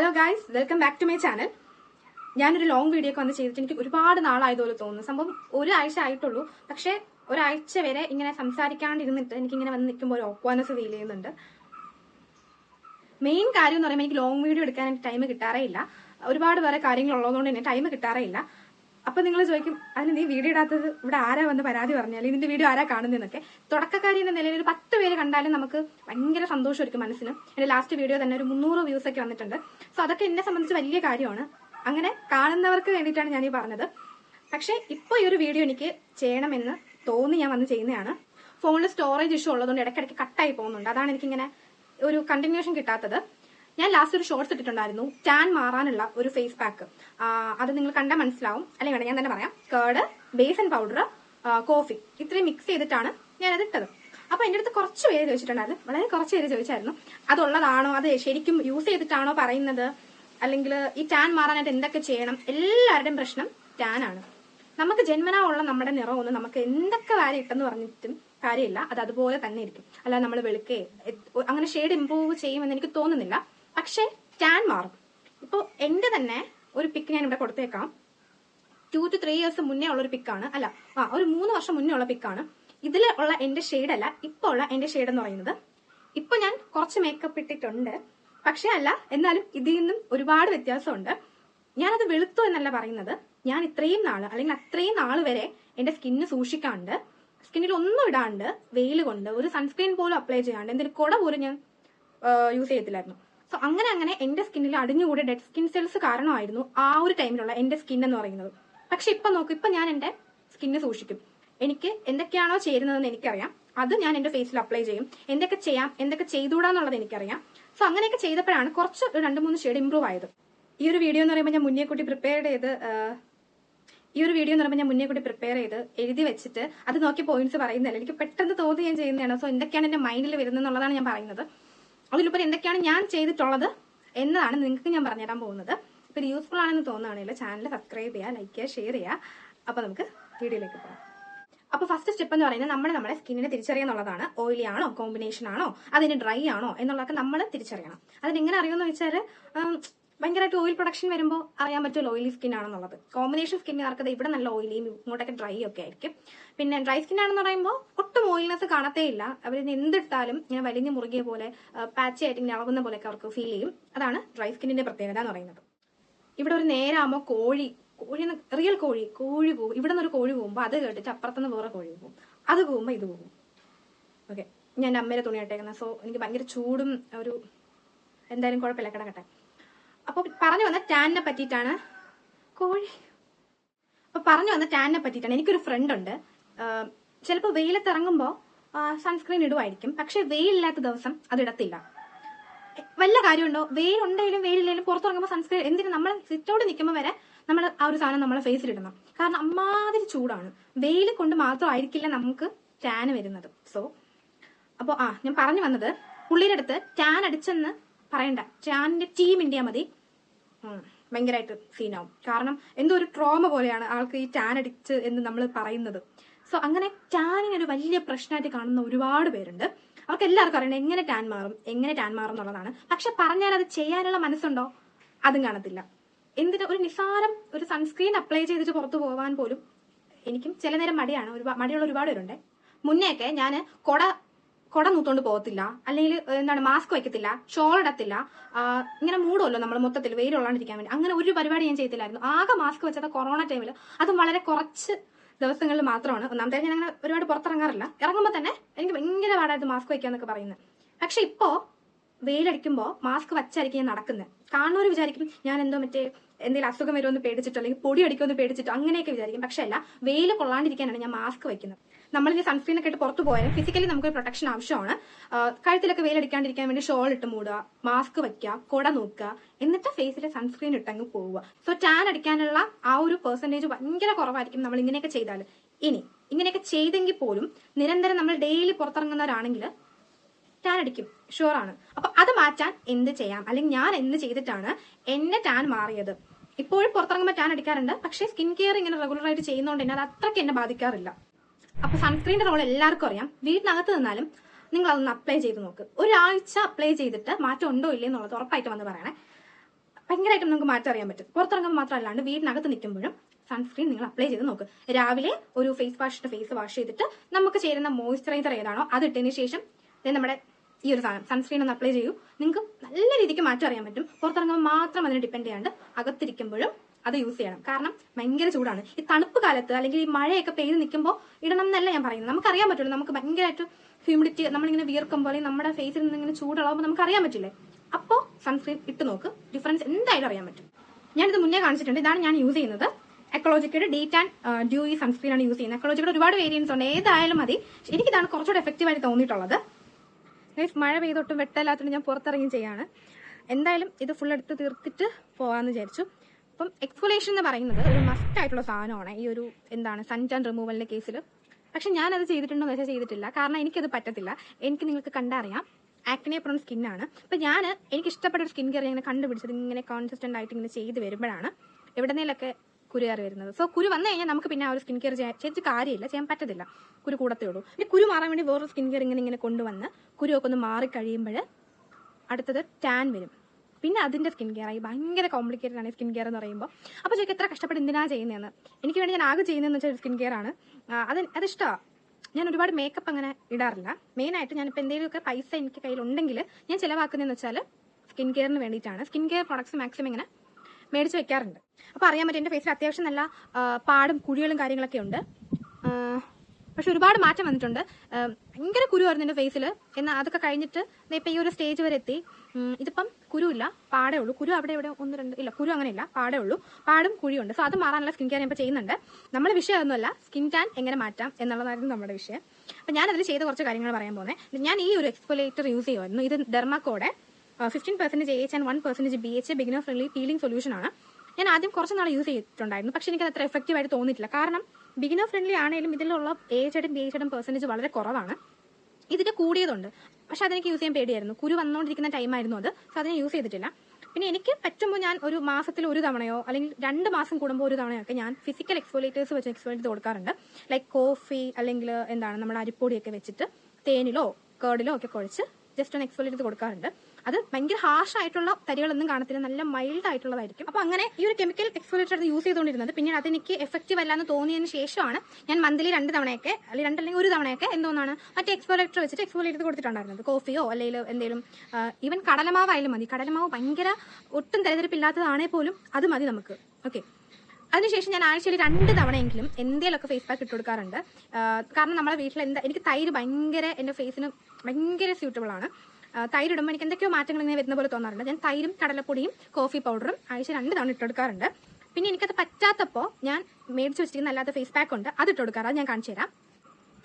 Hello guys welcome back to my channel ഞാനൊരു long video ഒക്കെ വന്ന് ചെയ്തിട്ട് എനിക്ക് ഒരുപാട് നാളായതുപോലെ തോന്നുന്നു. സംഭവം ഒരാഴ്ച ആയിട്ടുള്ളൂ. പക്ഷേ ഒരാഴ്ച വരെ ഇങ്ങനെ സംസാരിക്കാണ്ടിരുന്നിട്ട് എനിക്കിങ്ങനെ വന്ന് നിൽക്കുമ്പോൾ ഒരു ഓക്വാനസ് ഫീൽ ചെയ്യുന്നുണ്ട്. മെയിൻ കാര്യം എന്ന് പറയുമ്പോൾ എനിക്ക് ലോങ് വീഡിയോ എടുക്കാൻ എനിക്ക് ടൈം കിട്ടാറേ ഇല്ല. ഒരുപാട് വേറെ കാര്യങ്ങൾ ഉള്ളതുകൊണ്ട് തന്നെ ടൈം കിട്ടാറേ ഇല്ല. അപ്പൊ നിങ്ങൾ ചോദിക്കും അതിന് നീ വീഡിയോ ഇടാത്തത് ഇവിടെ ആരാ വന്ന് പരാതി പറഞ്ഞാൽ ഇതിന്റെ വീഡിയോ ആരാ കാണുന്നതെന്നൊക്കെ. തുടക്കക്കാരി എന്ന നിലയിൽ ഒരു പത്ത് പേര് കണ്ടാലും നമുക്ക് ഭയങ്കര സന്തോഷമായിരിക്കും മനസ്സിന്. എന്റെ ലാസ്റ്റ് വീഡിയോ തന്നെ ഒരു മുന്നൂറ് വ്യൂസ് ഒക്കെ വന്നിട്ടുണ്ട്. സോ അതൊക്കെ എന്നെ സംബന്ധിച്ച് വലിയ കാര്യമാണ്. അങ്ങനെ കാണുന്നവർക്ക് വേണ്ടിയിട്ടാണ് ഞാൻ ഈ പറഞ്ഞത്. പക്ഷേ ഇപ്പോൾ ഈ ഒരു വീഡിയോ എനിക്ക് ചെയ്യണമെന്ന് തോന്നി ഞാൻ വന്ന് ചെയ്യുന്നതാണ്. ഫോണിൽ സ്റ്റോറേജ് ഇഷ്യൂ ഉള്ളതുകൊണ്ട് ഇടയ്ക്കിടയ്ക്ക് കട്ടായി പോകുന്നുണ്ട്. അതാണ് എനിക്കിങ്ങനെ ഒരു കണ്ടിന്യൂഷൻ കിട്ടാത്തത്. ഞാൻ ലാസ്റ്റ് ഒരു ഷോർട്സ് ഇട്ടിട്ടുണ്ടായിരുന്നു. ടാൻ മാറാനുള്ള ഒരു ഫേസ് പാക്ക് അത് നിങ്ങൾ കണ്ടാൽ മനസ്സിലാവും. അല്ലെങ്കിൽ വേണം ഞാൻ തന്നെ പറയാം. കേർഡ് ബേസൻ പൗഡർ കോഫി ഇത്രയും മിക്സ് ചെയ്തിട്ടാണ് ഞാൻ അത് ഇട്ടത്. അപ്പൊ എന്റെ അടുത്ത് കുറച്ച് പേര് ചോദിച്ചിട്ടുണ്ടായിരുന്നു. വളരെ കുറച്ച് പേര് ചോദിച്ചായിരുന്നു. അതുള്ളതാണോ? അത് ശരിക്കും യൂസ് ചെയ്തിട്ടാണോ പറയുന്നത്? അല്ലെങ്കിൽ ഈ ടാൻ മാറാനായിട്ട് എന്തൊക്കെ ചെയ്യണം? എല്ലാവരുടെയും പ്രശ്നം ടാൻ ആണ്. നമുക്ക് ജന്മനാ ഉള്ള നമ്മുടെ നിറമൊന്നും നമുക്ക് എന്തൊക്കെ വാരി ഇട്ടെന്ന് പറഞ്ഞിട്ടും കാര്യമില്ല. അത് അതുപോലെ തന്നെ ഇരിക്കും. അല്ലാതെ നമ്മൾ വെളുക്കേ അങ്ങനെ ഷെയ്ഡ് ഇമ്പ്രൂവ് ചെയ്യുമെന്ന് എനിക്ക് തോന്നുന്നില്ല. പക്ഷേ ടാൻ മാറും. ഇപ്പോൾ എന്റെ തന്നെ ഒരു പിക്ക് ഞാൻ ഇവിടെ കൊടുത്തേക്കാം. ടു ടു ത്രീ ഇയേഴ്സ് മുന്നേ ഉള്ള ഒരു പിക്കാണ് അല്ല ആ ഒരു മൂന്ന് വർഷം മുന്നേ ഉള്ള പിക്കാണ് ഇതിൽ ഉള്ള എന്റെ ഷെയ്ഡ് അല്ല ഇപ്പൊ ഉള്ള എന്റെ ഷെയ്ഡ് എന്ന് പറയുന്നത്. ഇപ്പൊ ഞാൻ കുറച്ച് മേക്കപ്പ് ഇട്ടിട്ടുണ്ട്. പക്ഷെ അല്ല എന്നാലും ഇതിൽ നിന്നും ഒരുപാട് വ്യത്യാസമുണ്ട്. ഞാനത് വെളുത്തു എന്നല്ല പറയുന്നത്. ഞാൻ ഇത്രയും നാൾ അല്ലെങ്കിൽ അത്രയും നാൾ വരെ എന്റെ സ്കിന്ന് സൂക്ഷിക്കാണ്ട് സ്കിന്നിൽ ഒന്നും ഇടാണ്ട് വെയിൽ കൊണ്ട് ഒരു സൺസ്ക്രീൻ പോലും അപ്ലൈ ചെയ്യാണ്ട് എന്തൊരു കുട പോലും ഞാൻ യൂസ് ചെയ്യത്തില്ലായിരുന്നു സോ അങ്ങനെ അങ്ങനെ എന്റെ സ്കിന്നിൽ അടിഞ്ഞുകൂടിയ ഡെഡ് സ്കിൻ സെൽസ് കാരണമായിരുന്നു ആ ഒരു ടൈമിലുള്ള എന്റെ സ്കിൻ എന്ന് പറയുന്നത്. പക്ഷെ ഇപ്പൊ നോക്കൂ ഇപ്പൊ ഞാൻ എന്റെ സ്കിന്ന് സൂക്ഷിക്കും. എനിക്ക് എന്തൊക്കെയാണോ ചേരുന്നതെന്ന് എനിക്കറിയാം. അത് ഞാൻ എന്റെ ഫേസിൽ അപ്ലൈ ചെയ്യും. എന്തൊക്കെ ചെയ്യാം എന്തൊക്കെ ചെയ്തുകൂടാന്നുള്ളത് എനിക്കറിയാം. സോ അങ്ങനെയൊക്കെ ചെയ്തപ്പോഴാണ് കുറച്ച് രണ്ട് മൂന്ന് ഷെയ്ഡ് ഇമ്പ്രൂവ് ആയത്. ഈ ഒരു വീഡിയോ എന്ന് പറയുമ്പോൾ ഞാൻ മുന്നേ കൂട്ടി പ്രിപ്പയർ ചെയ്ത് ഈ ഒരു വീഡിയോ എന്ന് പറയുമ്പോൾ ഞാൻ മുന്നേ കൂടി പ്രിപ്പയർ ചെയ്ത് എഴുതി വെച്ചിട്ട് അത് നോക്കി പോയിന്റ്സ് പറയുന്നില്ല എനിക്ക് പെട്ടെന്ന് തോന്നി ഞാൻ ചെയ്യുന്നതാണ്. സോ എന്തൊക്കെയാണ് എന്റെ മൈൻഡിൽ വരുന്നത് എന്നുള്ളതാണ് ഞാൻ പറയുന്നത്. അതിലുപരി എന്തൊക്കെയാണ് ഞാൻ ചെയ്തിട്ടുള്ളത് എന്നതാണ് നിങ്ങൾക്ക് ഞാൻ പറഞ്ഞുതരാൻ പോകുന്നത്. ഇപ്പൊ യൂസ്ഫുൾ ആണെന്ന് തോന്നുകയാണെങ്കിൽ ചാനൽ സബ്സ്ക്രൈബ് ചെയ്യുക ലൈക്ക് ചെയ്യുക ഷെയർ ചെയ്യുക. അപ്പൊ നമുക്ക് വീഡിയോയിലേക്ക് പോകാം. അപ്പൊ ഫസ്റ്റ് സ്റ്റെപ്പ് എന്ന് പറയുന്നത് നമ്മൾ നമ്മുടെ സ്കിന്നിനെ തിരിച്ചറിയാന്നുള്ളതാണ് ഓയിലി ആണോ കോമ്പിനേഷൻ ആണോ അതിന് ഡ്രൈ ആണോ എന്നുള്ളതൊക്കെ നമ്മൾ തിരിച്ചറിയണം. അതിനെങ്ങനെ അറിയുമെന്ന് വെച്ചാൽ ഭയങ്കരമായിട്ട് ഓയിൽ പ്രൊഡക്ഷൻ വരുമ്പോൾ അറിയാൻ പറ്റുമല്ലോ ഓയിലി സ്കിൻ ആണെന്നുള്ളത്. കോമ്പിനേഷൻ സ്കിന്നുകാർക്ക് ഇവിടെ നല്ല ഓയിലിയും ഇങ്ങോട്ടൊക്കെ ഡ്രൈ ഒക്കെ ആയിരിക്കും. പിന്നെ ഡ്രൈ സ്കിൻ ആണെന്ന് പറയുമ്പോൾ ഒട്ടും ഓയിൽനെസ് കാണത്തേ ഇല്ല. അവർ എന്തിട്ടാലും ഇങ്ങനെ വലിഞ്ഞ് മുറുകിയ പോലെ പാച്ചി ആയിട്ട് ഇങ്ങനെ ഇളകുന്ന പോലെയൊക്കെ അവർക്ക് ഫീൽ ചെയ്യും. അതാണ് ഡ്രൈ സ്കിന്നിന്റെ പ്രത്യേകത എന്ന് പറയുന്നത്. ഇവിടെ ഒരു നേരാകുമ്പോൾ കോഴി കോഴി റിയൽ കോഴി കോഴി പോകും. ഇവിടെ നിന്ന് ഒരു കോഴി പോകുമ്പോൾ അത് കേട്ടിട്ട് അപ്പുറത്തുനിന്ന് വേറെ കോഴി പോകും. അത് പോകുമ്പോൾ ഇത് പോകും. ഓക്കെ ഞാൻ അമ്മയുടെ തുണി ഇട്ടേക്കുന്നത് സോ എനിക്ക് ഭയങ്കര ചൂടും ഒരു എന്തായാലും കുഴപ്പമില്ല. കിടക്കട്ടെ. അപ്പോൾ പറഞ്ഞു വന്ന ടാനിനെ പറ്റിയിട്ടാണ്. കോഴി. അപ്പൊ പറഞ്ഞു വന്ന ടാനിനെ പറ്റിയിട്ടാണ്. എനിക്കൊരു ഫ്രണ്ട് ഉണ്ട്. ചിലപ്പോൾ വെയിലത്ത് ഇറങ്ങുമ്പോൾ സൺസ്ക്രീൻ ഇടുമായിരിക്കും പക്ഷെ വെയിലില്ലാത്ത ദിവസം അത് ഇടത്തില്ല. വല്ല കാര്യമുണ്ടോ? വെയിലുണ്ടെങ്കിലും വെയിലില്ലെങ്കിലും പുറത്തിറങ്ങുമ്പോൾ സൺസ്ക്രീൻ എന്തിനും നമ്മൾ സിറ്റോട് നിൽക്കുമ്പോൾ വരെ നമ്മൾ ആ ഒരു സാധനം നമ്മളെ ഇടണം. കാരണം അമ്മാതിരി ചൂടാണ്. വെയിൽ കൊണ്ട് മാത്രമായിരിക്കില്ല നമുക്ക് ടാൻ വരുന്നത്. സോ അപ്പോൾ ആ ഞാൻ പറഞ്ഞു വന്നത് പുള്ളിയുടെ അടുത്ത് ടാൻ അടിച്ചെന്ന് പറയണ്ട. ചാനിന്റെ ടീം ഇന്ത്യ മതി. ഭയങ്കരമായിട്ട് സീനാവും കാരണം എന്തോ ഒരു ട്രോമ പോലെയാണ് ആൾക്ക് ഈ ടാൻ അടിച്ച് എന്ന് നമ്മൾ പറയുന്നത്. സോ അങ്ങനെ ടാനിന് ഒരു വലിയ പ്രശ്നമായിട്ട് കാണുന്ന ഒരുപാട് പേരുണ്ട്. അവർക്ക് എല്ലാവർക്കും അറിയണം എങ്ങനെ ടാൻ മാറും എങ്ങനെ ടാൻ മാറും എന്നുള്ളതാണ്. പക്ഷെ പറഞ്ഞാൽ അത് ചെയ്യാനുള്ള മനസ്സുണ്ടോ? അതും കാണത്തില്ല. എന്തിന് ഒരു നിസാരം ഒരു സൺസ്ക്രീൻ അപ്ലൈ ചെയ്തിട്ട് പുറത്തു പോകാൻ പോലും എനിക്കും ചില നേരം മടിയാണ്. ഒരു മടിയുള്ള ഒരുപാട് പേരുണ്ട്. മുന്നെയൊക്കെ ഞാൻ കൊട കൊട നൂത്തോണ്ട് പോകത്തില്ല. അല്ലെങ്കിൽ എന്താണ് മാസ്ക് വയ്ക്കത്തില്ല. ഷോൾ ഇടത്തില്ല. ഇങ്ങനെ മൂടുമല്ലോ നമ്മൾ മൊത്തത്തിൽ വെയിലുള്ളാണ്ടിരിക്കാൻ വേണ്ടി. അങ്ങനെ ഒരു പരിപാടി ഞാൻ ചെയ്തില്ലായിരുന്നു. ആകെ മാസ്ക് വെച്ചത് കൊറോണ ടൈമിൽ അതും വളരെ കുറച്ച് ദിവസങ്ങളിൽ മാത്രമാണ്. ഒന്നാമത്തെ ഞാൻ അങ്ങനെ ഒരുപാട് പുറത്തിറങ്ങാറില്ല. ഇറങ്ങുമ്പോൾ തന്നെ എനിക്ക് ഭയങ്കര പാടായിട്ട് മാസ്ക് വയ്ക്കാന്നൊക്കെ പറയുന്നത് പക്ഷെ ഇപ്പോ വെയിലടിക്കുമ്പോൾ മാസ്ക് വച്ചായിരിക്കും ഞാൻ നടക്കുന്നത് കാണുന്നവർ വിചാരിക്കും ഞാൻ എന്തോ മറ്റേ എന്തെങ്കിലും അസുഖം വരുമെന്ന് പേടിച്ചിട്ടോ അല്ലെങ്കിൽ പൊടി അടിക്കുമെന്ന് പേടിച്ചിട്ടോ അങ്ങനെയൊക്കെ വിചാരിക്കും. പക്ഷെ അല്ല വെയിൽ കൊള്ളാണ്ടിരിക്കാനാണ് ഞാൻ മാസ്ക് വയ്ക്കുന്നത്. നമ്മൾ ഈ സൺസ്ക്രീൻ ഒക്കെ ഇട്ട് പുറത്ത് പോയാലും ഫിസിക്കലി നമുക്ക് പ്രൊട്ടക്ഷൻ ആവശ്യമാണ്. കഴുത്തിലൊക്കെ വെയിലടിക്കാണ്ടിരിക്കാൻ വേണ്ടി ഷോൾ ഇട്ട് മൂടുക മാസ്ക് വയ്ക്കുക കുട നോക്കുക എന്നിട്ട് ഫേസിൽ സൺസ്ക്രീൻ ഇട്ടങ്ങ് പോവുക. സോ ടാൻ അടിക്കാനുള്ള ആ ഒരു പെർസെന്റേജ് ഭയങ്കര കുറവായിരിക്കും നമ്മൾ ഇങ്ങനെയൊക്കെ ചെയ്താൽ ഇനി ഇങ്ങനെയൊക്കെ ചെയ്തെങ്കിൽ പോലും നിരന്തരം നമ്മൾ ഡെയിലി പുറത്തിറങ്ങുന്നവരാണെങ്കിൽ ടാൻ അടിക്കും. ഷുവർ ആണ്. അപ്പൊ അത് മാറ്റാൻ എന്ത് ചെയ്യാം? അല്ലെങ്കിൽ ഞാൻ എന്ത് ചെയ്തിട്ടാണ് എന്നെ ടാൻ മാറിയത്? ഇപ്പോഴും പുറത്തിറങ്ങുമ്പോൾ ടാൻ അടിക്കാറുണ്ട്. പക്ഷേ സ്കിൻ കെയർ ഇങ്ങനെ റെഗുലർ ആയിട്ട് ചെയ്യുന്നതുകൊണ്ട് തന്നെ അത് അത്രയ്ക്ക് എന്നെ ബാധിക്കാറില്ല. അപ്പൊ സൺസ്ക്രീനിന്റെ റോൾ എല്ലാവർക്കും അറിയാം. വീടിനകത്ത് നിന്നാലും നിങ്ങൾ അതൊന്ന് അപ്ലൈ ചെയ്ത് നോക്ക്. ഒരാഴ്ച അപ്ലൈ ചെയ്തിട്ട് മാറ്റം ഉണ്ടോ ഇല്ലേ എന്നുള്ളത് ഉറപ്പായിട്ട് വന്ന് പറയണേ. ഭയങ്കരമായിട്ടും നമുക്ക് മാറ്റം അറിയാൻ പറ്റും. പുറത്തിറങ്ങുമ്പോൾ മാത്രമല്ലാണ്ട് വീടിനകത്ത് നിൽക്കുമ്പോഴും സൺസ്ക്രീൻ നിങ്ങൾ അപ്ലൈ ചെയ്ത് നോക്ക്. രാവിലെ ഒരു ഫേസ് വാഷിന്റെ ഫേസ് വാഷ് ചെയ്തിട്ട് നമുക്ക് ചേരുന്ന മോയ്സ്ചറൈസർ ഏതാണോ അത് ഇട്ടതിന് ശേഷം നമ്മുടെ ഈ ഒരു സാധനം സൺസ്ക്രീൻ ഒന്ന് അപ്ലൈ ചെയ്യൂ. നിങ്ങൾക്ക് നല്ല രീതിക്ക് മാറ്റം അറിയാൻ പറ്റും. പുറത്തിറങ്ങുമ്പോൾ മാത്രം അതിനെ ഡിപ്പെൻഡ് ചെയ്യാണ്ട് അകത്തിരിക്കുമ്പോഴും അത് യൂസ് ചെയ്യണം. കാരണം ഭയങ്കര ചൂടാണ്. ഈ തണുപ്പ് കാലത്ത് അല്ലെങ്കിൽ ഈ മഴയൊക്കെ പെയ്ത് നിൽക്കുമ്പോൾ ഇടണം എന്നല്ല ഞാൻ പറയുന്നത്. നമുക്കറിയാൻ പറ്റുള്ളൂ. നമുക്ക് ഭയങ്കരമായിട്ട് ഹ്യൂമിഡിറ്റി നമ്മളിങ്ങനെ വിയർക്കുമ്പോൾ അല്ലെങ്കിൽ നമ്മുടെ ഫേസിൽ നിന്ന് ഇങ്ങനെ ചൂടുള്ളപ്പോൾ നമുക്ക് അറിയാൻ പറ്റില്ലേ? അപ്പോൾ സൺസ്ക്രീൻ ഇട്ട് നോക്ക്. ഡിഫറൻസ് എന്തായാലും അറിയാൻ പറ്റും. ഞാനിത് മുന്നേ കാണിച്ചിട്ടുണ്ട്. ഇതാണ് ഞാൻ യൂസ് ചെയ്യുന്നത്. എക്കോളജിക്കയുടെ ഡീറ്റ് ആൻഡ് ഡ്യൂയി സൺസ്ക്രീൻ ആണ് യൂസ് ചെയ്യുന്നത്. എക്കോളജിയുടെ ഒരുപാട് വേരിയൻസ് ഉണ്ട്. ഏതായാലും മതി. എനിക്കിതാണ് കുറച്ചുകൂടെ എഫക്റ്റീവ് ആയിട്ട് തോന്നിയിട്ടുള്ളത്. Guys, മഴ പെയ്തൊട്ടും വെട്ടമില്ലാത്തതുകൊണ്ട് ഞാൻ പുറത്തിറങ്ങി ചെയ്യാണ്. എന്തായാലും ഇത് ഫുൾ എടുത്ത് തീർത്തിട്ട് പോകാമെന്ന് വിചാരിച്ചു. അപ്പം എക്സ്ഫോലേഷൻ എന്ന് പറയുന്നത് ഒരു മസ്റ്റ് ആയിട്ടുള്ള സാധനമാണ് ഈ ഒരു എന്താണ് സൺ ടാൻ റിമൂവലിന്റെ കേസിൽ പക്ഷെ ഞാനത് ചെയ്തിട്ടുണ്ടോ എന്ന് വെച്ചാൽ ചെയ്തിട്ടില്ല. കാരണം എനിക്കത് പറ്റത്തില്ല. എനിക്ക് നിങ്ങൾക്ക് കണ്ടറിയാം. ആക്നെ പ്രോൺ സ്കിന്നാണ് അപ്പം ഞാൻ എനിക്ക് ഇഷ്ടപ്പെട്ട ഒരു സ്കിൻ കെയർ ഇങ്ങനെ കണ്ടുപിടിച്ചത് ഇങ്ങനെ കോൺസിസ്റ്റന്റ് ആയിട്ട് ഇങ്ങനെ ചെയ്ത് വരുമ്പോഴാണ്. എവിടെന്നേലൊക്കെ കുരു കയറി വരുന്നത്. സോ കുരു വന്നു കഴിഞ്ഞാൽ നമുക്ക് പിന്നെ ആ ഒരു സ്കിൻ കെയർ ചെയ്യാൻ ചെയ്തിട്ട് കാര്യമില്ല. ചെയ്യാൻ പറ്റത്തില്ല. കുരു കൂടത്തേ ഉള്ളൂ. പിന്നെ കുരു മാറാൻ വേണ്ടി വേറൊരു സ്കിൻ കെയർ ഇങ്ങനെ ഇങ്ങനെ കൊണ്ടുവന്ന് കുരുവൊക്കെ ഒന്ന് മാറി കഴിയുമ്പോൾ അടുത്തത് ടാൻ വരും. പിന്നെ അതിന്റെ സ്കിൻ കെയർ ആയി. ഭയങ്കര കോംപ്ലിക്കേറ്റഡ് ആണ് സ്കിൻ കെയർ എന്ന് പറയുമ്പോൾ. അപ്പോൾ ചോദിക്കും എത്ര കഷ്ടപ്പെട്ട് എന്തിനാണ് ചെയ്യുന്നതെന്ന്? എനിക്ക് വേണ്ടി ഞാൻ ആകെ ചെയ്യുന്നതെന്ന് വെച്ചാൽ സ്കിൻ കെയർ ആണ്. അത് അത് ഇഷ്ടമാണ് ഞാൻ ഒരുപാട് മേക്കപ്പ് അങ്ങനെ ഇടാറില്ല. മെയിനായിട്ട് ഞാനിപ്പോൾ എന്തെങ്കിലുമൊക്കെ പൈസ എനിക്ക് കയ്യിലുണ്ടെങ്കിൽ ഞാൻ ചിലവാക്കുന്നതെന്ന് വെച്ചാൽ സ്കിൻ കെയറിന് വേണ്ടിയിട്ടാണ്. സ്കിൻ കെയർ പ്രോഡക്ട്സ് മാക്സിമം ഇങ്ങനെ മേടിച്ച് വെക്കാറുണ്ട്. അപ്പോൾ അറിയാൻ പറ്റും എന്റെ ഫേസിൽ അത്യാവശ്യം നല്ല പാടും കുഴികളും കാര്യങ്ങളൊക്കെ ഉണ്ട്. പക്ഷെ ഒരുപാട് മാറ്റം വന്നിട്ടുണ്ട്. ഭയങ്കര കുരുവായിരുന്നു എന്റെ ഫേസിൽ എന്നാൽ അതൊക്കെ കഴിഞ്ഞിട്ട് ഇപ്പം ഈ ഒരു സ്റ്റേജ് വരെ എത്തി. ഇതിപ്പം കുരുവില്ല പാടേ ഉള്ളൂ. കുരു അവിടെ ഇവിടെ ഒന്ന് രണ്ട് ഇല്ല കുരു അങ്ങനെയില്ല പാടേ ഉള്ളൂ. പാടും കുഴിയുണ്ട്. സോ അത് മാറാനുള്ള സ്കിൻ കെയർ ഇപ്പോൾ ചെയ്യുന്നുണ്ട്. നമ്മുടെ വിഷയം ഒന്നുമല്ല സ്കിൻ ടാൻ എങ്ങനെ മാറ്റാം എന്നുള്ളതായിരുന്നു നമ്മുടെ വിഷയം. അപ്പം ഞാനതിൽ ചെയ്ത കുറച്ച് കാര്യങ്ങൾ പറയാൻ പോകുന്നത് ഞാൻ ഈ ഒരു എക്സ്പോലേറ്റർ യൂസ് ചെയ്യുമായിരുന്നു ഇത് ഡെർമാക്കോടെ fifteen percentage H and one percentage B H beginner friendly peeling solution ആണ്. ഞാൻ ആദ്യം കുറച്ച് നാൾ യൂസ് ചെയ്തിട്ടുണ്ടായിരുന്നു. പക്ഷെ എനിക്ക് അത്ര എഫക്റ്റീവ് ആയിട്ട് തോന്നിയിട്ടില്ല. കാരണം ബിഗിനർ ഫ്രണ്ട്ലി ആണെങ്കിലും ഇതിലുള്ള ഏജഡും ബി എച്ചഡും പെർസെന്റേജ് വളരെ കുറവാണ്. ഇതിന്റെ കൂടിയതുണ്ട്. പക്ഷെ അതെനിക്ക് യൂസ് ചെയ്യാൻ പേടിയായിരുന്നു. കുരു വന്നുകൊണ്ടിരിക്കുന്ന ടൈമായിരുന്നു അത്. സോ അതിനെ യൂസ് ചെയ്തിട്ടില്ല. പിന്നെ എനിക്ക് പറ്റുമ്പോൾ ഞാൻ ഒരു മാസത്തിൽ ഒരു തവണയോ അല്ലെങ്കിൽ രണ്ട് മാസം കൂടുമ്പോൾ ഒരു തവണയോ ഒക്കെ ഞാൻ ഫിസിക്കൽ എക്സ്ഫോലേറ്റേഴ്സ് വെച്ച് എക്സ്ഫോലേറ്റ് കൊടുക്കാറുണ്ട്. ലൈക്ക് കോഫി അല്ലെങ്കിൽ എന്താണ് നമ്മുടെ അരിപ്പൊടിയൊക്കെ വെച്ചിട്ട് തേനിലോ കേടിലോ ഒക്കെ കുഴച്ച് ജസ്റ്റ് ഒന്ന് എക്സ്ഫോലേറ്റ് കൊടുക്കാറുണ്ട്. അത് ഭയങ്കര ഹാർഷ് ആയിട്ടുള്ള തരികളൊന്നും കാണത്തില്ല. നല്ല മൈൽഡ് ആയിട്ടുള്ളതായിരിക്കും. അപ്പൊ അങ്ങനെ ഈ ഒരു കെമിക്കൽ എക്സ്ഫോലേറ്റർ യൂസ് ചെയ്തുകൊണ്ടിരുന്നത് പിന്നീട് അതെനിക്ക് എഫക്റ്റീവ് അല്ലാന്ന് തോന്നിയതിന് ശേഷമാണ് ഞാൻ മന്ത്ലി രണ്ട് തവണയൊക്കെ അല്ലെങ്കിൽ രണ്ട് അല്ലെങ്കിൽ ഒരു തവണയൊക്കെ എന്തോന്നാണ് മറ്റേ എക്സ്ഫോലേറ്റർ വെച്ചിട്ട് എക്സ്ഫോലേറ്റ് ചെയ്ത് കൊടുത്തിട്ടുണ്ടായിരുന്നത്. കോഫിയോ അല്ലെങ്കിൽ എന്തെങ്കിലും ഈവൻ കടലമാവായാലും മതി. കടലമാവ് ഭയങ്കര ഒട്ടും തരതിരിപ്പില്ലാത്തതാണേ പോലും അത് മതി നമുക്ക്. ഓക്കെ അതിനുശേഷം ഞാൻ ആഴ്ചയിൽ രണ്ട് തവണയെങ്കിലും എന്തെങ്കിലുമൊക്കെ ഫേസ് പാക്ക് ഇട്ട് കൊടുക്കാറുണ്ട്. കാരണം നമ്മുടെ വീട്ടിൽ എന്താ എനിക്ക് തൈര് ഭയങ്കര എന്റെ ഫേസിന് ഭയങ്കര സ്യൂട്ടബിൾ ആണ്. തൈര് ഇടുമ്പോൾ എനിക്ക് എന്തൊക്കെയോ മാറ്റങ്ങൾ ഇങ്ങനെ വരുന്ന പോലെ തോന്നാറുണ്ട്. ഞാൻ തൈരും കടലപ്പൊടിയും കോഫി പൗഡറും ആഴ്ച രണ്ട് തവണ ഇട്ടെടുക്കാറുണ്ട് പിന്നെ എനിക്കത് പറ്റാത്തപ്പോൾ ഞാൻ മേടിച്ച് വെച്ചിരിക്കുന്ന അല്ലാത്ത ഫേസ് പാക്ക് ഉണ്ട്. അത് ഇട്ട് കൊടുക്കാറ്. അത് ഞാൻ കാണിച്ചു തരാം.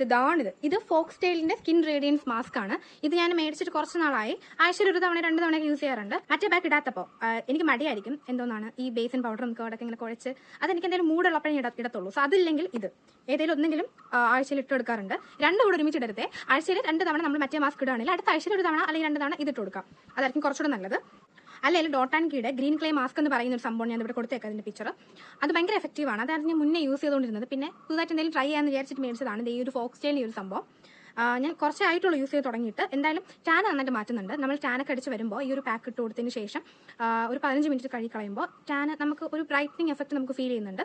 ഇതാണിത് ഇത്. ഫോക്സ് ടെയിലിന്റെ സ്കിൻ റേഡിയൻസ് മാസ്ക് ആണ്. ഇത് ഞാൻ മേടിച്ചിട്ട് കുറച്ച് നാളായി. ആഴ്ചയിൽ ഒരു തവണ രണ്ട് തവണ യൂസ് ചെയ്യാറുണ്ട്. മറ്റേ ബാക്ക് ഇടാത്തപ്പോൾ എനിക്ക് മടിയായിരിക്കും എന്തോന്നാണ് ഈ ബേസൻ നമുക്ക് അവിടെയൊക്കെ ഇങ്ങനെ കുഴച്ച് അതെനിക്ക് എന്തെങ്കിലും മൂടുള്ളപ്പോഴേ ഇട ഇടത്തുള്ളൂ. സോ അതില്ലെങ്കിൽ ഇത്. ഏതെങ്കിലും ഒന്നെങ്കിലും ആഴ്ചയിൽ ഇട്ട് കൊടുക്കാറുണ്ട്. രണ്ടും കൂടെ ഒരുമിച്ച് ഇടരുത്. ആഴ്ചയിൽ രണ്ട് തവണ നമ്മൾ മറ്റേ മാസ്ക് ഇടുകയാണെങ്കിൽ അടുത്ത ആഴ്ചയിൽ ഒരു തവണ അല്ലെങ്കിൽ രണ്ട് തവണ ഇതിട്ട് കൊടുക്കാം. അതായിരിക്കും കുറച്ചുകൂടെ നല്ലത്. അല്ലെങ്കിൽ ഡോട്ട് ആൻഡ് കീയുടെ ഗ്രീൻ ക്ലേ മാസ്ക് എന്ന് പറയുന്ന ഒരു സംഭവം ഞാൻ ഇവിടെ കൊടുത്തേക്കാം അതിന്റെ പിക്ചർ അത് ഭയങ്കര എഫക്റ്റീവ് ആണ്. അതായത് ഞാൻ മുന്നേ യൂസ് ചെയ്തുകൊണ്ടിരുന്നത് പിന്നെ പുതുതായിട്ട് എന്തെങ്കിലും ട്രൈ ചെയ്യാന്ന് വിചാരിച്ചിട്ട് മേടിച്ചതാണ്. ഈ ഒരു ഫോക്സ് ടെയിൽ ഈ ഒരു സംഭവം. ഞാൻ കുറച്ചായിട്ടുള്ളൂ യൂസ് ചെയ്ത് തുടങ്ങിയിട്ട്. എന്തായാലും ടാൻ നന്നായിട്ട് മാറ്റുന്നുണ്ട്. നമ്മൾ ടാനൊക്കെ അടിച്ച് വരുമ്പോൾ ഈ ഒരു പാക്ക് ഇട്ട് കൊടുത്തതിന് ശേഷം ഒരു പതിനഞ്ച് മിനിറ്റ് കഴുകി കളയുമ്പോൾ ടാൻ നമുക്ക് ഒരു ബ്രൈറ്റനിങ് എഫക്റ്റ് നമുക്ക് ഫീൽ ചെയ്യുന്നുണ്ട്.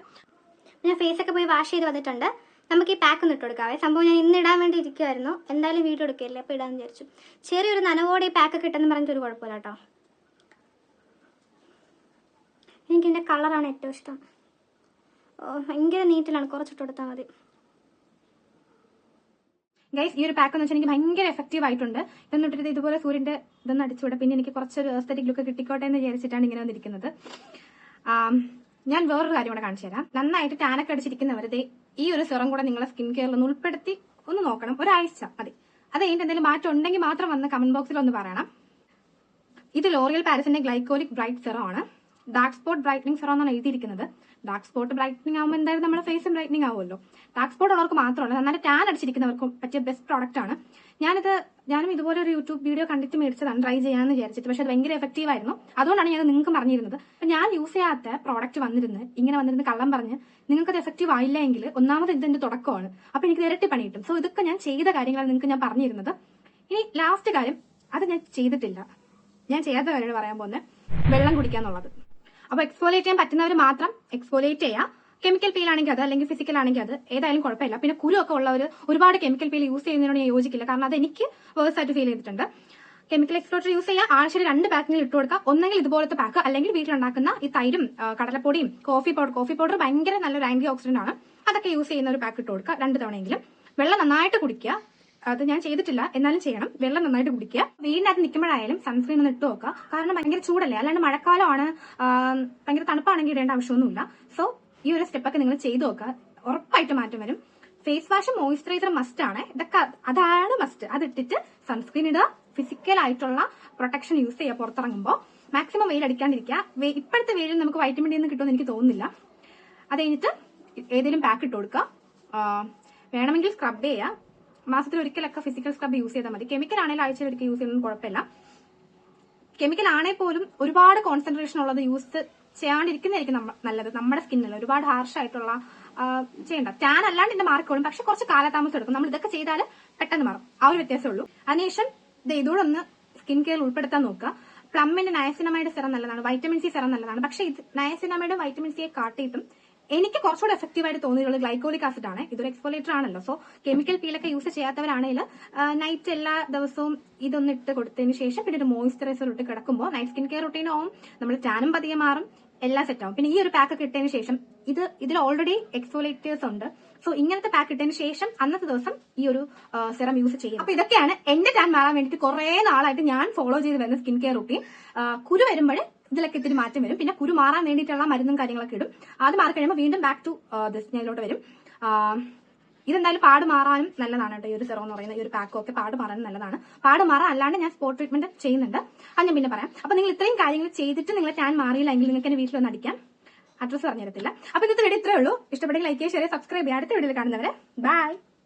ഞാൻ ഫേസ് ഒക്കെ പോയി വാഷ് ചെയ്ത് വന്നിട്ടുണ്ട്. നമുക്ക് ഈ പാക്ക് ഒന്ന് ഇട്ട് സംഭവം ഞാൻ ഇന്ന് ഇടാൻ വേണ്ടി ഇരിക്കുമായിരുന്നു എന്തായാലും വീഡിയോ എടുക്കില്ലേ? അപ്പോൾ ഇടാൻ വിചാരിച്ചു. ചെറിയൊരു നനവോടെ ഈ പാക്ക് കിട്ടുമെന്ന് പറഞ്ഞിട്ട് ഒരു കുഴപ്പമില്ല കേട്ടോ. എനിക്ക് എന്റെ കളറാണ് ഏറ്റവും ഇഷ്ടം. ഭയങ്കര നീറ്റിലാണ്. കുറച്ചിട്ട് കൊടുത്താൽ മതി. ഗൈസ് ഈ ഒരു പാക്ക് എന്ന് വെച്ചാൽ എനിക്ക് ഭയങ്കര എഫക്റ്റീവ് ആയിട്ടുണ്ട്. എന്നിട്ടിട്ട് ഇതുപോലെ സൂര്യന്റെ ഇതൊന്നും അടിച്ചുവിടാം. പിന്നെ എനിക്ക് കുറച്ചൊരു എസ്തറ്റിക് ലുക്ക് കിട്ടിക്കോട്ടെ എന്ന് വിചാരിച്ചിട്ടാണ് ഇങ്ങനെ വന്നിരിക്കുന്നത്. ഞാൻ വേറൊരു കാര്യം കൂടെ കാണിച്ചു തരാം. നന്നായിട്ട് ടാനൊക്കെ അടിച്ചിരിക്കുന്നവരുടെ ഈ ഒരു സിറം കൂടെ നിങ്ങളെ സ്കിൻ കെയറിൽ ഒന്ന് ഉൾപ്പെടുത്തി ഒന്ന് നോക്കണം. ഒരാഴ്ച മതി. അത് കഴിഞ്ഞിട്ട് എന്തെങ്കിലും മാറ്റം ഉണ്ടെങ്കിൽ മാത്രം വന്ന് കമന്റ് ബോക്സിൽ ഒന്ന് പറയണം. ഇത് ലോറിയൽ പാരസിന്റെ ഗ്ലൈക്കോലിക് ബ്രൈറ്റ് സെറം ആണ്. ഡാർക്ക് സ്പോട്ട് ബ്രൈറ്റനിങ് സെറോ എന്നാണ് എഴുതിയിരിക്കുന്നത്. ഡാർക്ക് സ്പോട്ട് ബ്രൈറ്റനിങ് ആകുമ്പോൾ എന്തായാലും നമ്മുടെ ഫേസും ബ്രൈറ്റനിങ് ആവുമല്ലോ. ഡാർക്ക് സ്പോട്ട് ഉള്ളവർക്ക് മാത്രമല്ല നന്നായിട്ട് ടാൻ അടിച്ചിരിക്കുന്നവർക്കും പറ്റിയ ബെസ്റ്റ് പ്രോഡക്റ്റ് ആണ്. ഞാനിത് ഞാനും ഇതുപോലെ ഒരു യൂട്യൂബ് വീഡിയോ കണ്ടിട്ട് മേടിച്ചതാണ് ട്രൈ ചെയ്യാമെന്ന് വിചാരിച്ചിട്ട്. പക്ഷെ അത് ഭയങ്കര എഫക്റ്റീവ് ആയിരുന്നു. അതുകൊണ്ടാണ് ഞാൻ നിങ്ങൾക്ക് പറഞ്ഞിരുന്നത്. അപ്പൊ ഞാൻ യൂസ് ചെയ്യാത്ത പ്രോഡക്റ്റ് വന്നിരുന്ന് ഇങ്ങനെ വന്നിരുന്ന് കള്ളം പറഞ്ഞ് നിങ്ങൾക്ക് അത് എഫക്റ്റീവ് ആയില്ല എങ്കിൽ ഒന്നാമത് ഇതിന്റെ തുടക്കമാണ്. അപ്പൊ എനിക്ക് ഇരട്ടി പണി കിട്ടും സോ ഇതൊക്കെ ഞാൻ ചെയ്ത കാര്യങ്ങളാണ് നിങ്ങൾക്ക് ഞാൻ പറഞ്ഞിരുന്നത്. ഇനി ലാസ്റ്റ് കാര്യം അത് ഞാൻ ചെയ്തിട്ടില്ല. ഞാൻ ചെയ്യാത്ത കാര്യമാണ് പറയാൻ പോകുന്നത്. വെള്ളം കുടിക്കുക എന്നുള്ളത് അപ്പോൾ എക്സ്പോലേറ്റ് ചെയ്യാൻ പറ്റുന്നവർ മാത്രം എക്സ്പോലേറ്റ് ചെയ്യുക കെമിക്കൽ പീൽ ആണെങ്കിൽ അത് അല്ലെങ്കിൽ ഫിസിക്കൽ ആണെങ്കിൽ അത് ഏതായാലും കുഴപ്പമില്ല. പിന്നെ കുരുവൊക്കെ ഉള്ളവർ ഒരുപാട് കെമിക്കൽ പീൽ യൂസ് ചെയ്യുന്നതിനോട് ഞാൻ യോജിക്കില്ല. കാരണം അത് എനിക്ക് വേഴ്സ് ആയിട്ട് ഫീൽ ചെയ്തിട്ടുണ്ട്. കെമിക്കൽ എക്സ്പ്ലോട്ടർ യൂസ് ചെയ്യുക ആഴ്ചയിൽ രണ്ട് പാക്കിങ്ങിൽ ഇട്ട് കൊടുക്കുക ഒന്നെങ്കിൽ ഇതുപോലത്തെ പാക്ക് അല്ലെങ്കിൽ വീട്ടിലുണ്ടാക്കുന്ന ഈ തൈരും കടലപ്പൊടിയും കോഫി പൗഡർ കോഫി പൗഡർ ഭയങ്കര നല്ലൊരു ആന്റി ഓക്സിഡന്റ് ആണ്. അതൊക്കെ യൂസ് ചെയ്യുന്ന ഒരു പാക്ക് ഇട്ട് കൊടുക്കുക. രണ്ട് തവണയെങ്കിലും. വെള്ളം നന്നായിട്ട് കുടിക്കുക. അത് ഞാൻ ചെയ്തിട്ടില്ല. എന്നാലും ചെയ്യണം. വെള്ളം നന്നായിട്ട് കുടിക്കുക. വീടിനകത്ത് നിൽക്കുമ്പോഴായാലും സൺസ്ക്രീൻ ഒന്ന് ഇട്ട് നോക്കുക. കാരണം ഭയങ്കര ചൂടല്ലേ? അല്ലാണ്ട് മഴക്കാലമാണ്. ഭയങ്കര തണുപ്പാണെങ്കിൽ ഇടേണ്ട ആവശ്യമൊന്നുമില്ല. സോ ഈ ഒരു സ്റ്റെപ്പൊക്കെ നിങ്ങൾ ചെയ്തു നോക്കുക. ഉറപ്പായിട്ട് മാറ്റം വരും. ഫേസ് വാഷ് മോയിസ്ചറൈസർ മസ്റ്റ് ആണ്. ഇതൊക്കെ അതാണ് മസ്റ്റ് അത് ഇട്ടിട്ട് സൺസ്ക്രീൻ ഇടുക. ഫിസിക്കൽ ആയിട്ടുള്ള പ്രൊട്ടക്ഷൻ യൂസ് ചെയ്യുക പുറത്തിറങ്ങുമ്പോൾ. മാക്സിമം വെയിൽ അടിക്കാണ്ടിരിക്കുക. ഇപ്പോഴത്തെ വെയിലിൽ നമുക്ക് വൈറ്റമിൻ ഡി ഒന്നും കിട്ടുമെന്ന് എനിക്ക് തോന്നുന്നില്ല. അത് കഴിഞ്ഞിട്ട് ഏതെങ്കിലും പാക്ക് ഇട്ട് കൊടുക്കുക. വേണമെങ്കിൽ സ്ക്രബ് ചെയ്യുക. മാസത്തിൽ ഒരിക്കലൊക്കെ ഫിസിക്കൽ സ്ക്രബ് യൂസ് ചെയ്താൽ മതി. കെമിക്കൽ ആണെങ്കിൽ ആഴ്ചയിൽ ഒരിക്കൽ യൂസ് ചെയ്യുന്നതും കുഴപ്പമില്ല. കെമിക്കൽ ആണെങ്കിൽ പോലും ഒരുപാട് കോൺസെൻട്രേഷൻ ഉള്ളത് യൂസ് ചെയ്യാണ്ടിരിക്കുന്നതായിരിക്കും നല്ലത്. നമ്മുടെ സ്കിന്നിൽ ഒരുപാട് ഹാർഷ് ആയിട്ടുള്ള ചെയ്യേണ്ട. ടാൻ അല്ലാണ്ട് ഇതിന്റെ മാർക്കോളും പക്ഷെ കുറച്ച് കാലതാമസം എടുക്കും. നമ്മൾ ഇതൊക്കെ ചെയ്താൽ പെട്ടെന്ന് മാറും. ആ ഒരു വ്യത്യാസമേ ഉള്ളൂ. അതിനുശേഷം ഇത് ഇതോടെ ഒന്ന് സ്കിൻ കെയർ ഉൾപ്പെടുത്താൻ നോക്കുക. പ്ലമ്മിന്റെ നയസിനമൈഡ് സെറം നല്ലതാണ്. വൈറ്റമിൻ സി സെറം നല്ലതാണ്. പക്ഷെ ഇത് നയസിനമൈഡ് വൈറ്റമിൻ സിയെ കാട്ടിയിട്ടും എനിക്ക് കുറച്ചുകൂടെ എഫക്റ്റീവ് ആയിട്ട് തോന്നിയിട്ടുള്ളത് ആസിഡ് ആണ്. ഇതൊരു എക്സ്പോലേറ്റർ ആണല്ലോ. സോ കെമിക്കൽ പീലൊക്കെ യൂസ് ചെയ്യാത്തവരാണെങ്കിൽ നൈറ്റ് എല്ലാ ദിവസവും ഇതൊന്ന് ഇട്ട് കൊടുത്തതിന് ശേഷം പിന്നെ ഒരു മോയിസ്ചറൈസർ ഇട്ട് കിടക്കുമ്പോൾ നൈറ്റ് സ്കിൻ കെയർ റൊട്ടീൻ ആവും. നമ്മൾ ടാനും പതിയെ മാറും. എല്ലാം സെറ്റ് ആവും. പിന്നെ ഈ ഒരു പാക്ക് കിട്ടിയതിന് ശേഷം ഇത് ഇതിൽ ഓൾറെഡി എക്സ്പോലേറ്റേഴ്സ് ഉണ്ട്. സോ ഇങ്ങനത്തെ പാക്ക് ഇട്ടതിന് ശേഷം അന്നത്തെ ദിവസം ഈ ഒരു സെറം യൂസ് ചെയ്യും അപ്പൊ ഇതൊക്കെയാണ് എന്റെ ടാൻ മാറാൻ വേണ്ടിയിട്ട് കുറെ നാളായിട്ട് ഞാൻ ഫോളോ ചെയ്ത് വരുന്ന സ്കിൻ കെയർ റൂട്ടീൻ കുരു വരുമ്പോൾ ഇതിലൊക്കെ ഇത്തിരി മാറ്റം വരും. പിന്നെ കുരു മാറാൻ വേണ്ടിയിട്ടുള്ള മരുന്നും കാര്യങ്ങളൊക്കെ ഇടും. അത് മാറി കഴിയുമ്പോൾ വീണ്ടും ബാക്ക് ടു ദിസ്നയിലോട്ട് വരും. ഇതെന്തായാലും പാട് മാറാനും നല്ലതാണ് കേട്ടോ. ഈ ഒരു സെറോ എന്ന് പറയുന്ന ഈ ഒരു പാക്കും ഒക്കെ പാട് മാറാനും നല്ലതാണ്. പാട് മാറാൻ അല്ലാണ്ട് ഞാൻ സ്പോട്ട് ട്രീറ്റ്മെന്റ് ചെയ്യുന്നുണ്ട്. അത് ഞാൻ പിന്നെ പറയാം. അപ്പൊ നിങ്ങൾ ഇത്രയും കാര്യങ്ങൾ ചെയ്തിട്ട് നിങ്ങൾ ടാൻ മാറിയില്ലെങ്കിൽ നിങ്ങൾക്ക് എന്റെ വീട്ടിൽ വന്ന് അടിക്കാം. അഡ്രസ്സ് പറഞ്ഞിരത്തില്ല അപ്പൊ ഇന്നത്തെ വീഡിയോ ഇത്രേ ഉള്ളൂ. ഇഷ്ടപ്പെട്ടെങ്കിൽ ലൈക്ക് ചെയ്യുക ഷെയർ സബ്സ്ക്രൈബ് ചെയ്യുക. അടുത്ത വീഡിയോയിൽ കാണുന്നവരെ ബൈ